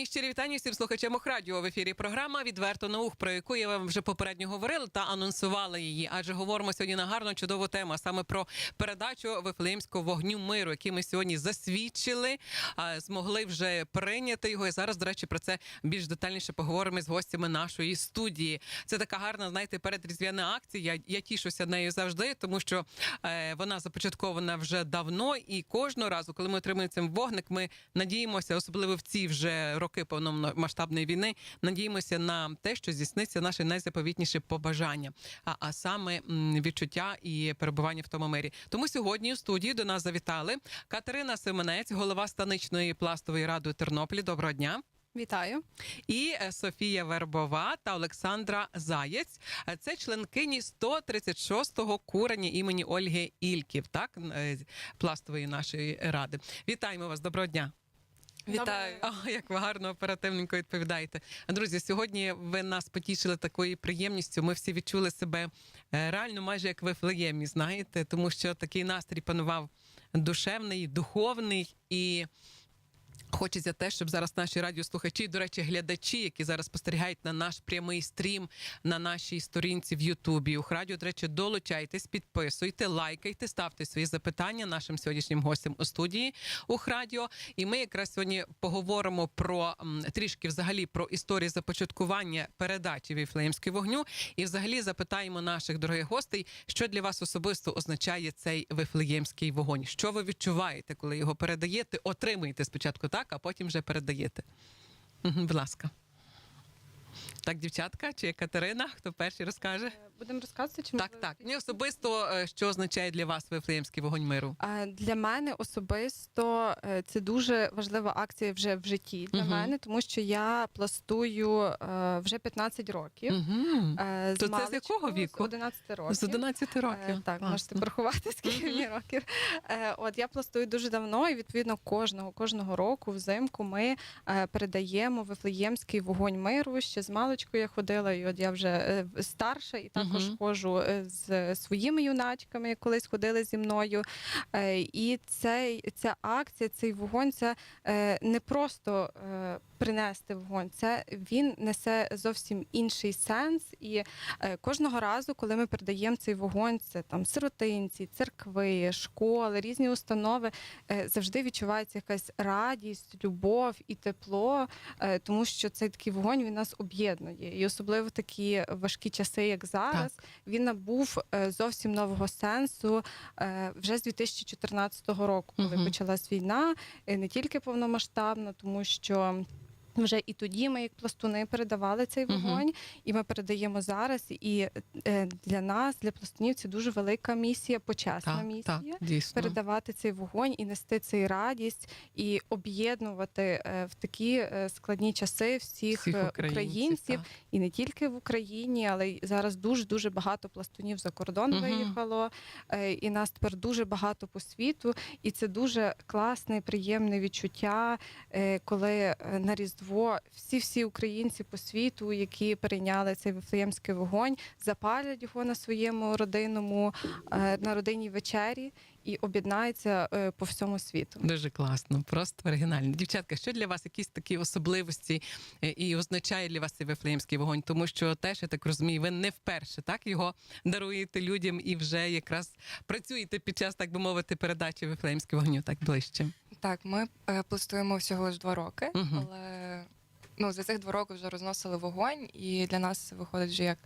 Мої щирі вітання всім слухачам Охрадіо в ефірі. Програма відверто наук, про яку я вам вже попередньо говорила та анонсувала її. Адже говоримо сьогодні на гарну чудову тему, саме про передачу Вифлеємського вогню миру, який ми сьогодні засвідчили, змогли вже прийняти його. І зараз, до речі, про це більш детальніше поговоримо з гостями нашої студії. Це така гарна, знаєте, передріздвяна акція. Я, я тішуся нею завжди, тому що е, вона започаткована вже давно, і кожного разу, коли ми отримуємо цим вогник, ми надіємося, особливо в ці вже роки повномасштабної війни, надіємося на те, що здійсниться наше найзаповітніше побажання, а, а саме відчуття і перебування в тому мирі. Тому сьогодні у студії до нас завітали Катерина Семенець, голова станичної пластової ради Тернополі. Доброго дня. Вітаю. І е, Софія Вербова та Олександра Заєць. Е, Це членкині 136-го курення імені Ольги Ільків, так е, пластової нашої ради. Вітаємо вас. Доброго дня. Вітаю. О, як ви гарно оперативненько відповідаєте. Друзі, сьогодні ви нас потішили такою приємністю. Ми всі відчули себе е, реально майже як ви флеємі, знаєте, тому що такий настрій панував душевний, духовний і. Хочеться те, щоб зараз наші радіослухачі, до речі, глядачі, які зараз спостерігають на наш прямий стрім на нашій сторінці в Ютубі. У радіо, до речі, долучайтесь, підписуйте, лайкайте, ставте свої запитання нашим сьогоднішнім гостям у студії Ухрадіо. І ми якраз сьогодні поговоримо про трішки взагалі про історію започаткування передачі Віфлеємського вогню. І взагалі запитаємо наших дорогих гостей, що для вас особисто означає цей вифлеємський вогонь. Що ви відчуваєте, коли його передаєте? Отримуєте спочатку так, а потім вже передаєте. Будь ласка. Так, дівчатка чи Катерина, хто перший розкаже? Будемо розказувати, чи Так, так. Мені особисто, е, що означає для вас вифлеємський вогонь миру? Для мене особисто е, це дуже важлива акція вже в житті для Мгм. мене, тому що я пластую е, вже 15 років. Угу. Е, То це з якого віку? З 11 років. З 11 років. Е, Так, Класно. можете порахувати, скільки мені років. Е, От я пластую дуже давно, і відповідно кожного кожного року взимку ми е, передаємо вифлеємський вогонь миру. Ще з маличку я ходила, і от я вже е, старша, і також Мгм. ходжу е, з своїми юначками, які колись ходили зі мною. Е, І цей ця акція, цей вогонь, це е, не просто. Принести вогонь, це він несе зовсім інший сенс, і Е, Кожного разу, коли ми передаємо цей вогонь, це там сиротинці, церкви, школи, різні установи, е, завжди відчувається якась радість, любов і тепло, е, тому що цей такий вогонь він нас об'єднує. І особливо такі важкі часи, як зараз, він набув зовсім нового сенсу вже з 2014 року, коли Мгм. почалась війна, не тільки повномасштабна, тому що. Вже і тоді ми, як пластуни, передавали цей вогонь, і ми передаємо зараз. І е, для нас, для пластунів, це дуже велика місія, почесна Так, місія. так, дійсно. Передавати цей вогонь і нести цей радість, і об'єднувати е, в такі е, складні часи всіх, Всіх українців, українців, так. і не тільки в Україні, але й зараз дуже дуже багато пластунів за кордон Мгм. виїхало. е, І нас тепер дуже багато по світу. І це дуже класне, приємне відчуття, коли на Різдво всі всі українці по світу, які перейняли цей вифлеємський вогонь, запалять його на своєму родинному е, на родинній вечері і об'єднаються е, по всьому світу. Дуже класно, просто оригінально. Дівчатка, що для вас якісь такі особливості е, і означає для вас цей вифлеємський вогонь? Тому що теж я так розумію, ви не вперше так його даруєте людям і вже якраз працюєте під час, так би мовити, передачі вифлеємського вогню так ближче. Так, ми е, пластуємо всього лиш два роки, Мгм. але ну, за цих два роки вже розносили вогонь, і для нас це виходить вже як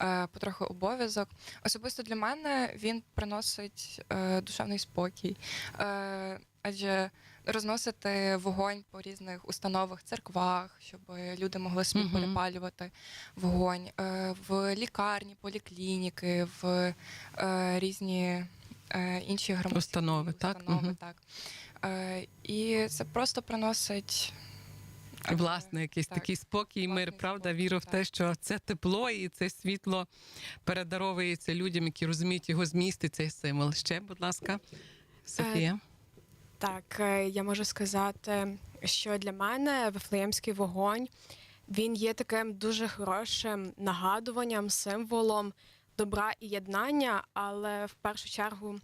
е, потроху обов'язок. Особисто для мене він приносить е, душевний спокій. Е, Адже розносити вогонь по різних установах, церквах, щоб люди могли собі Мгм. перепалювати вогонь, е, в лікарні, поліклініки, в е, різні е, інші громадські Установи, так? установи, Мгм. так. Е, і це просто приносить. е, Власне, якийсь так, такий спокій, і мир, правда, спокій, віру в те, що це тепло і це світло передаровується людям, які розуміють його зміст і цей символ. Ще, будь ласка, Софія. Так, е, я можу сказати, що для мене Вифлеємський вогонь він є таким дуже хорошим нагадуванням, символом добра і єднання, але в першу чергу е,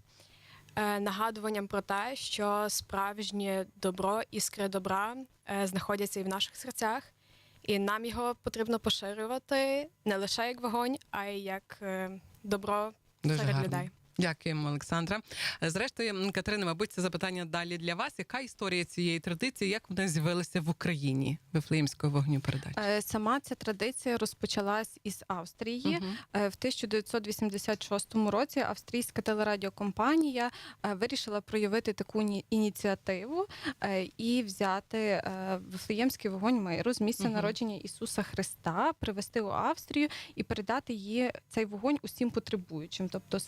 нагадуванням про те, що справжнє добро, іскри добра е, знаходяться і в наших серцях, і нам його потрібно поширювати не лише як вогонь, а й як е, добро Дуже серед гарно. людей. Дякуємо, Олександра. Е, Зрештою, Катерина, мабуть, це запитання далі для вас. Яка історія цієї традиції? Як вона з'явилася в Україні Вифлеємського вогню передачі? Е, Сама ця традиція розпочалась із Австрії. Е, В 1986 році австрійська телерадіокомпанія вирішила проявити таку ні- ініціативу і взяти Вифлеємський вогонь миру з місця Мгм. народження Ісуса Христа, привезти у Австрію і передати її цей вогонь усім потребуючим, тобто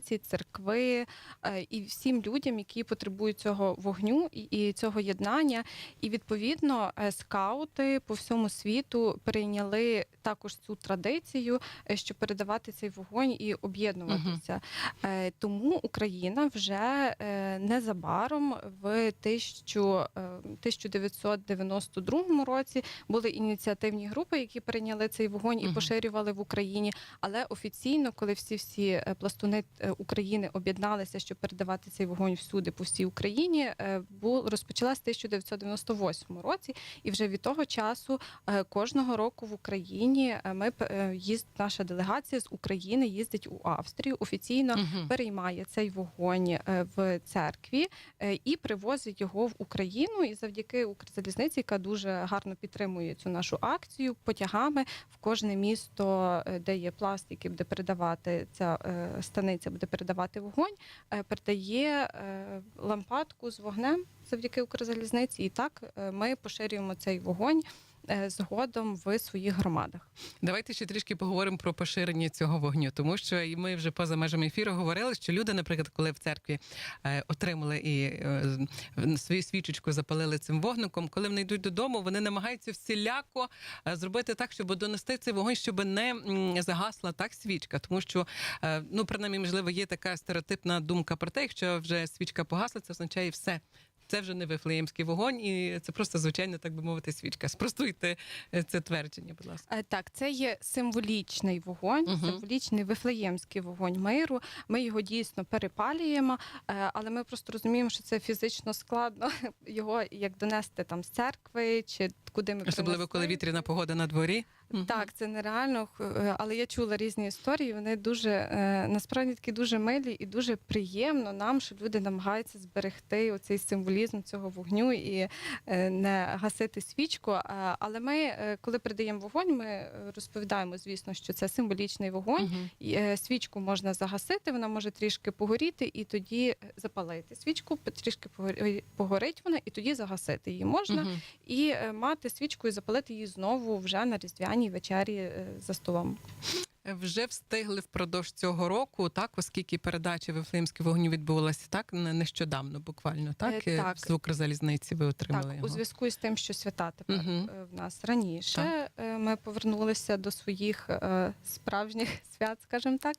сиротинці, церкви е, і всім людям, які потребують цього вогню і, цього єднання. І відповідно е, скаути по всьому світу прийняли також цю традицію, е, щоб передавати цей вогонь і об'єднуватися. Е, Тому Україна вже незабаром в 1000, е, 1992 році були ініціативні групи, які прийняли цей вогонь і Мгм. поширювали в Україні. Але офіційно, коли всі всі пластуни України об'єдналися, щоб передавати цей вогонь всюди по всій Україні, е, розпочалась в 1998 році, і вже від того часу е, кожного року в Україні е, ми е, їзд, наша делегація з України їздить у Австрію офіційно. Мгм. Переймає цей вогонь е, в церкві е, і привозить його в Україну. І завдяки Укрзалізниці, яка дуже гарно підтримує цю нашу акцію, потягами в кожне місто, е, де є пласт, який буде передавати ця е, станиця, буде передавати вогонь, е, передає е, лампадку з вогнем завдяки Укрзалізниці. І так е, ми поширюємо цей вогонь згодом в своїх громадах. Давайте ще трішки поговоримо про поширення цього вогню, тому що і ми вже поза межами ефіру говорили, що люди, наприклад, коли в церкві е, отримали і е, свою свічечку запалили цим вогником, коли вони йдуть додому, вони намагаються всіляко е, зробити так, щоб донести цей вогонь, щоб не загасла так свічка. Тому що, е, ну принаймні, можливо, є така стереотипна думка про те, якщо вже свічка погасла, це означає все. Це вже не вифлеємський вогонь, і це просто звичайно, так би мовити, свічка. Спростуйте е, це твердження, будь ласка. Е, Так, це є символічний вогонь, Мгм. символічний вифлеємський вогонь миру. Ми його дійсно перепалюємо, е, але ми просто розуміємо, що це фізично складно його як донести там з церкви чи куди ми Особливо, принесли. коли вітряна погода на дворі. Так, це нереально, е, але я чула різні історії. Вони дуже е, насправді такі дуже милі і дуже приємно нам, що люди намагаються зберегти оцей символізм цього вогню і е, не гасити свічку. Але ми, коли передаємо вогонь, ми розповідаємо, звісно, що це символічний вогонь. Е, Свічку можна загасити, вона може трішки погоріти, і тоді запалити свічку, трішки погорить вона, і тоді загасити її можна Мгм. і мати свічку і запалити її знову вже на різдвяній вечері е, за столом. Вже встигли впродовж цього року, так, оскільки передача Вифлеємського вогню відбулася так не- нещодавно, буквально, так? Е, так. З Укрзалізниці ви отримали так, його. у зв'язку з тим, що свята тепер е, в нас раніше е, ми повернулися до своїх е, справжніх свят, скажімо так.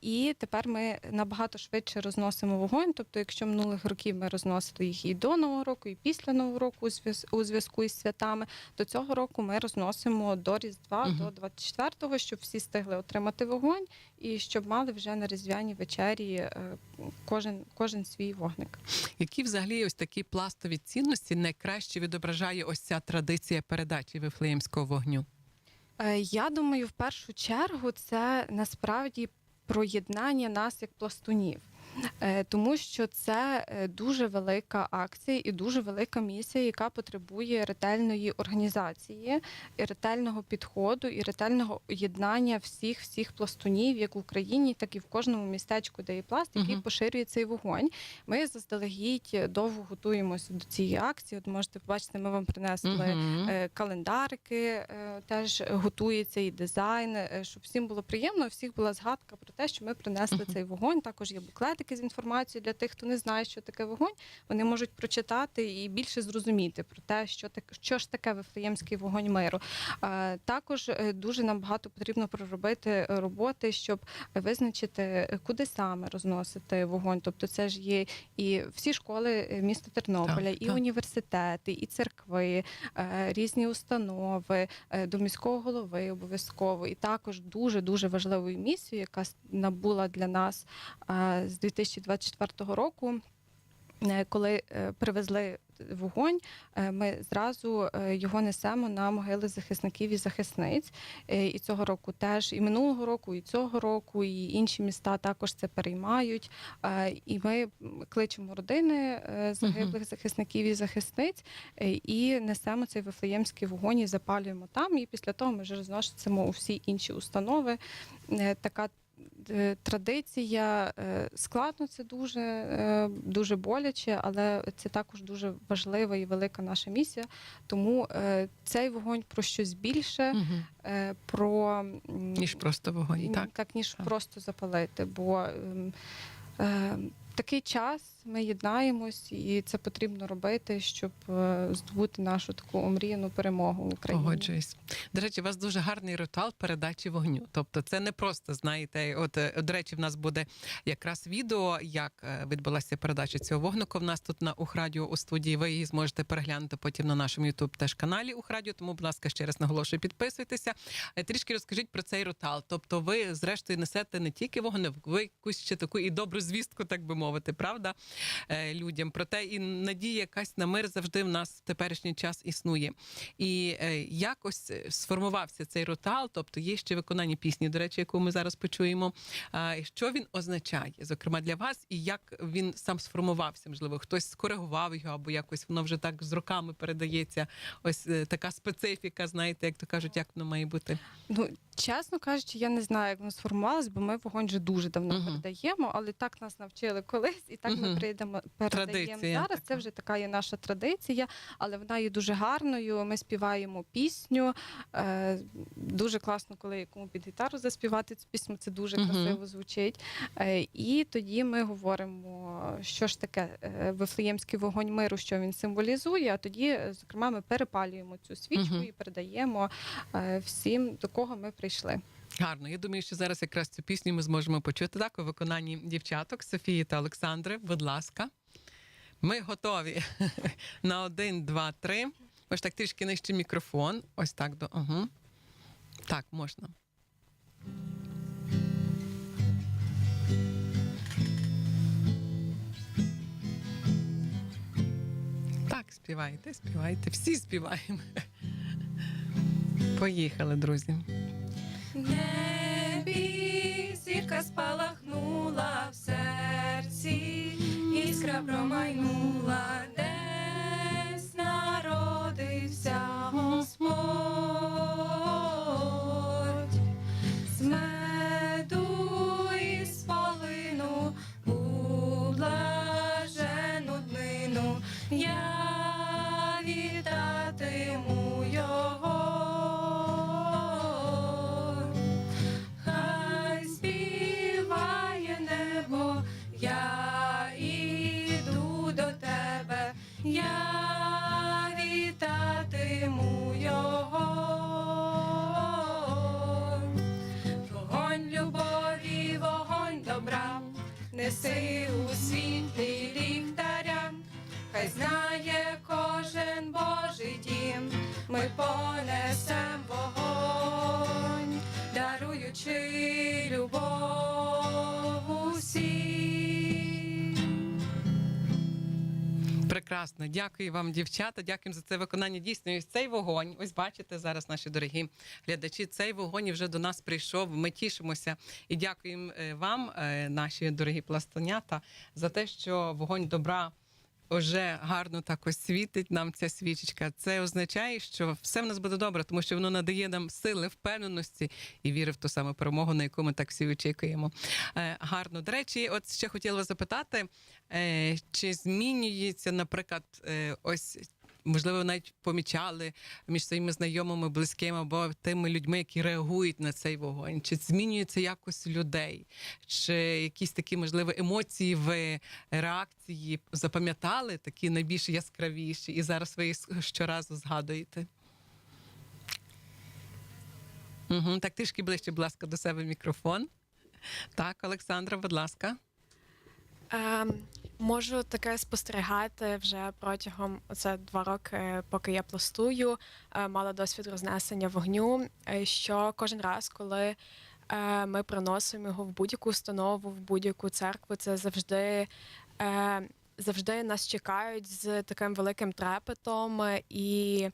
І тепер ми набагато швидше розносимо вогонь. Тобто, якщо минулих років ми розносили їх і до Нового року, і після Нового року у зв'яз- у зв'язку із святами, то цього року ми розносимо до Різдва, Мгм. до 24-го, щоб всі встигли отримати вогонь і щоб мали вже на різдвяній вечері е, кожен, кожен свій вогник. Які взагалі ось такі пластові цінності найкраще відображає ось ця традиція передачі Вифлеємського вогню? Е, Я думаю, в першу чергу це насправді проєднання нас як пластунів. Е, Тому що це е, дуже велика акція і дуже велика місія, яка потребує ретельної організації, і ретельного підходу і ретельного єднання всіх всіх пластунів, як в Україні, так і в кожному містечку, де є пласт, який Мгм. поширює цей вогонь. Ми заздалегідь довго готуємося до цієї акції. От можете побачити, ми вам принесли Мгм. Е, календарики е, теж готується і дизайн, щоб всім було приємно. Всіх була згадка про те, що ми принесли Мгм. цей вогонь. Також є буклетики з інформацією для тих, хто не знає, що таке вогонь. Вони можуть прочитати і більше зрозуміти про те, що так, що ж таке вифлеємський вогонь миру. Також е, дуже нам багато потрібно проробити роботи, щоб визначити, куди саме розносити вогонь. Тобто, це ж є і всі школи е, міста Тернополя, Так, і так. університети, і церкви, е, різні установи до міського голови обов'язково. І також дуже дуже важливою місією, яка набула для нас з 2024 року. е, Коли е, привезли вогонь, е, ми зразу його несемо на могили захисників і захисниць. І цього року теж, і минулого року, і цього року, і інші міста також це переймають. І ми кличемо родини загиблих захисників і захисниць і несемо цей вифлеємський вогонь і запалюємо там. І після того ми вже розносимо у всі інші установи. Така традиція е, складно це дуже, е, дуже боляче, але це також дуже важлива і велика наша місія. Тому е, цей вогонь про щось більше, е, про Ніж просто вогонь, так? так ніж Так. просто запалити. Бо ем, е, такий час ми єднаємось, і це потрібно робити, щоб е, здобути нашу таку омріяну перемогу в Україні. Погоджуюсь. До речі, у вас дуже гарний ритуал передачі вогню. Тобто, це не просто знаєте. От е, до речі, в нас буде якраз відео, як е, відбулася передача цього вогника. В нас тут на Ухрадіо у студії. Ви її зможете переглянути потім на нашому Ютуб теж каналі Ухрадіо. Тому, будь ласка, ще раз наголошую, підписуйтеся. Трішки розкажіть про цей ритуал. Тобто, ви зрештою несете не тільки вогонь, ви якусь ще таку і добру звістку, так би мовити, правда, людям. Проте і надія якась на мир завжди в нас в теперішній час існує. І е, якось е, сформувався цей ритуал, тобто є ще виконання пісні, до речі, яку ми зараз почуємо. Що він означає, зокрема для вас, і як він сам сформувався? Можливо, хтось скоригував його, або якось воно вже так з роками передається. Ось е, така специфіка, знаєте, як то кажуть, як воно має бути. Ну, чесно кажучи, я не знаю, як воно сформувалось, бо ми вогонь вже дуже давно Мгм. передаємо, але так нас навчили колись, і так ми Мгм. передаємо Традиція зараз. Це вже така є наша традиція, але вона є дуже гарною. Ми співаємо пісню. Е, дуже класно, коли якому під гітару заспівати цю пісню. Це дуже красиво звучить. Е, і тоді ми говоримо, що ж таке е, вифлеємський вогонь миру, що він символізує. А тоді, е, зокрема, ми перепалюємо цю свічку і передаємо е, всім, до кого ми прийшли. Гарно. Я думаю, що зараз якраз цю пісню ми зможемо почути так у виконанні дівчаток Софії та Олександри. Будь ласка, ми готові на один, два, три. Ось так трішки нижче мікрофон. Ось так до. Угу. Так, можна. Так, співайте, співайте. Всі співаємо. Поїхали, друзі. Небі зірка спалахнула в серці, іскра промайнула, Прекрасно, дякую вам, дівчата. Дякую за це виконання. Дійсно, і цей вогонь. Ось бачите зараз, наші дорогі глядачі. Цей вогонь вже до нас прийшов. Ми тішимося і дякуємо е, вам, е, наші дорогі пластунята, за те, що вогонь добра. Уже гарно так ось світить нам ця свічечка. Це означає, що все в нас буде добре, тому що воно надає нам сили, впевненості і віри в ту саму перемогу, на яку ми так всі очікуємо. Е, гарно. До речі, от ще хотіла запитати, е, чи змінюється, наприклад, е, ось. Можливо, навіть помічали між своїми знайомими, близькими або тими людьми, які реагують на цей вогонь. Чи змінюється якось людей? Чи якісь такі, можливо, емоції ви реакції запам'ятали, такі найбільш яскравіші, і зараз ви їх щоразу згадуєте? Угу. Так, трішки ближче, будь ласка, до себе мікрофон. Так, Олександра, будь ласка. Ем, можу таке спостерігати вже протягом оце два роки, поки я пластую, е, мала досвід рознесення вогню. е, Що кожен раз, коли е, ми приносимо його в будь-яку установу, в будь-яку церкву. Це завжди. Завжди нас чекають з таким великим трепетом, і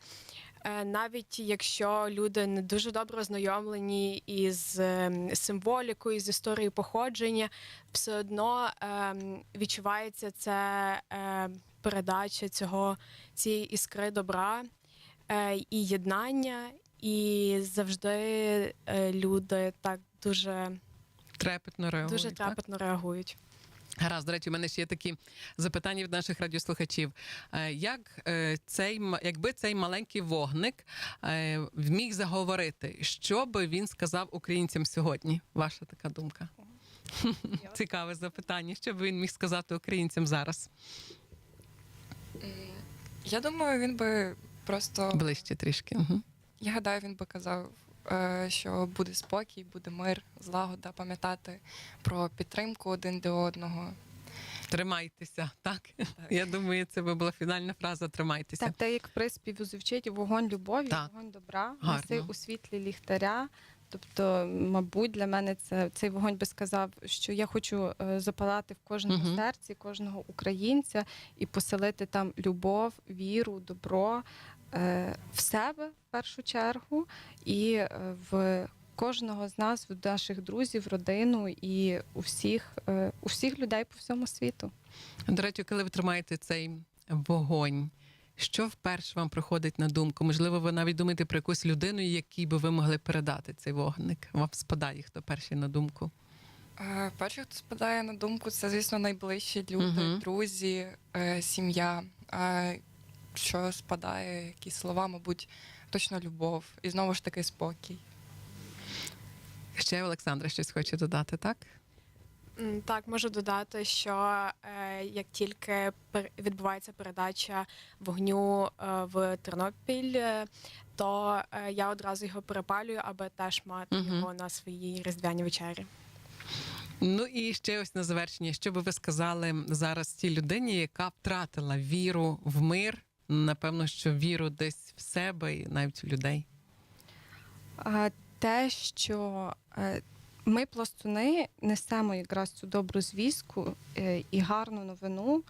навіть якщо люди не дуже добре ознайомлені із ем, символікою, з історією походження, все одно ем, відчувається це е, передача цього цієї іскри добра е, і єднання, і завжди е, люди так дуже, Трепетно реагують. дуже так? реагують. Гаразд, до речі, у мене ще є такі запитання від наших радіослухачів. Е, Як е, цей якби цей маленький вогник е, вміг заговорити, що би він сказав українцям сьогодні? Ваша така думка? Цікаве запитання. Що би він міг сказати українцям зараз? Я думаю, він би просто Ближче трішки. Угу. я гадаю, він би казав, що буде спокій, буде мир, злагода, пам'ятати про підтримку один до одного. Тримайтеся, так? Я думаю, це би була фінальна фраза. Тримайтеся. Так, так як в приспіві звучить вогонь любові, Так. вогонь добра, неси у світлі ліхтаря. Тобто, мабуть, для мене це цей вогонь би сказав, що я хочу е, запалати в кожному Мгм. серці кожного українця і поселити там любов, віру, добро е, в себе в першу чергу, і е, в кожного з нас, в наших друзів, родину і у всіх, е, у всіх людей по всьому світу. До речі, коли ви тримаєте цей вогонь, що вперше вам приходить на думку? Можливо, ви навіть думаєте про якусь людину, якій би ви могли передати цей вогник. Вам спадає хто перший на думку? Е, Перше, хто спадає на думку, це, звісно, найближчі люди, Мгм. друзі, е, сім'я. Що спадає, які слова, мабуть, точно любов. І знову ж таки спокій. Ще Олександра щось хоче додати, так? Так, можу додати, що е, як тільки пер- відбувається передача вогню е, в Тернопіль, е, то е, я одразу його перепалюю, аби теж мати Мгм. його на своїй різдвяній вечері. Ну і ще ось на завершення, що би ви сказали зараз тій людині, яка втратила віру в мир, напевно, що віру десь в себе і навіть в людей. Те, що е, ми, пластуни, несемо якраз цю добру звістку е, і гарну новину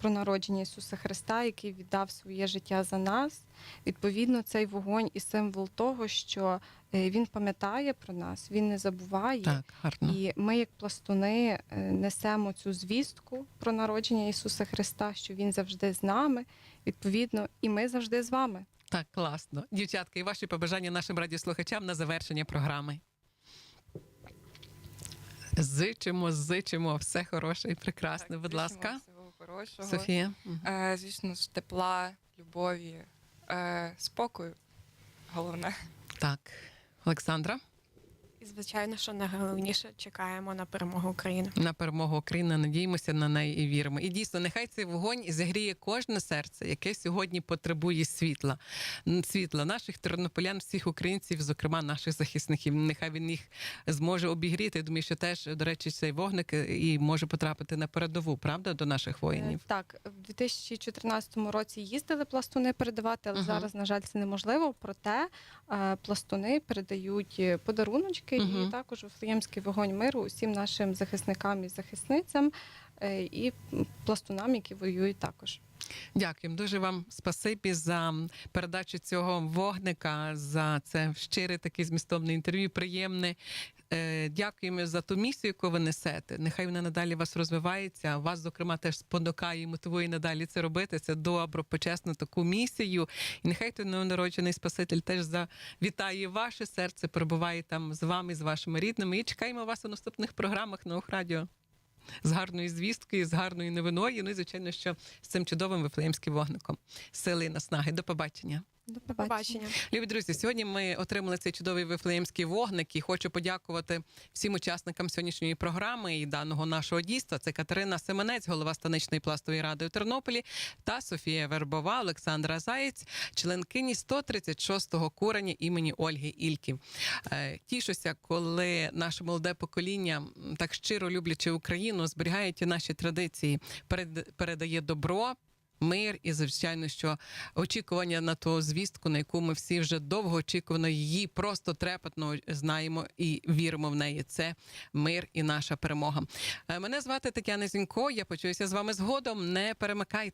про народження Ісуса Христа, який віддав своє життя за нас. Відповідно, цей вогонь і символ того, що е, Він пам'ятає про нас, він не забуває. Так, гарно. І ми, як пластуни, несемо цю звістку про народження Ісуса Христа, що Він завжди з нами. Відповідно, і ми завжди з вами. Так, класно. Дівчатка, і ваші побажання нашим радіослухачам на завершення програми. Зичимо, зичимо, все хороше і прекрасне. Так, Будь зичимо ласка, всього хорошого. Софія. Е, Звісно ж, тепла, любові, е, спокою. Головне. Так, Олександра, звичайно, що найголовніше чекаємо на перемогу України. на перемогу України. Надіємося на неї і віримо. І дійсно, нехай цей вогонь зігріє кожне серце, яке сьогодні потребує світла. Світла наших тернополян, всіх українців, зокрема наших захисників. Нехай він їх зможе обігріти. Думаю, що теж, до речі, цей вогник е, і може потрапити на передову, правда, до наших воїнів. Е, Так, в 2014 році їздили пластуни передавати, але Мгм. зараз, на жаль, це неможливо. Проте е, пластуни передають е, подаруночки Мгм. і також Вифлеємський вогонь миру усім нашим захисникам і захисницям е, і пластунам, які воюють також. Дякуємо дуже вам спасибі за передачу цього вогника, за це щире таке змістовне інтерв'ю. Приємне. Е, Дякуємо за ту місію, яку ви несете. Нехай вона надалі вас розвивається. Вас, зокрема, теж спонукає і мотивує надалі це робити. Це добро, почесну таку місію. І нехай той новонароджений Спаситель теж завітає ваше серце, перебуває там з вами, з вашими рідними. І чекаємо вас у наступних програмах на Охрадіо. З гарною звісткою, з гарною новиною. Ну і звичайно, що з цим чудовим вифлеємським вогником. Сили і наснаги. До побачення. До побачення. Любі друзі, сьогодні ми отримали цей чудовий вифлеємський вогник і хочу подякувати всім учасникам сьогоднішньої програми і даного нашого дійства. Це Катерина Семенець, голова станичної пластової ради у Тернополі, та Софія Вербова, Олександра Заєць, членкині 136-го курення імені Ольги Ільки. Е, Тішуся, коли наше молоде покоління, так щиро люблячи Україну, зберігає ті наші традиції, перед- передає добро. Мир і звичайно, що очікування на ту звістку, на яку ми всі вже довго очікувано, її просто трепетно знаємо і віримо в неї. Це мир і наша перемога. Е, Мене звати Тетяна Зінько. Я почуюся з вами згодом. Не перемикайте.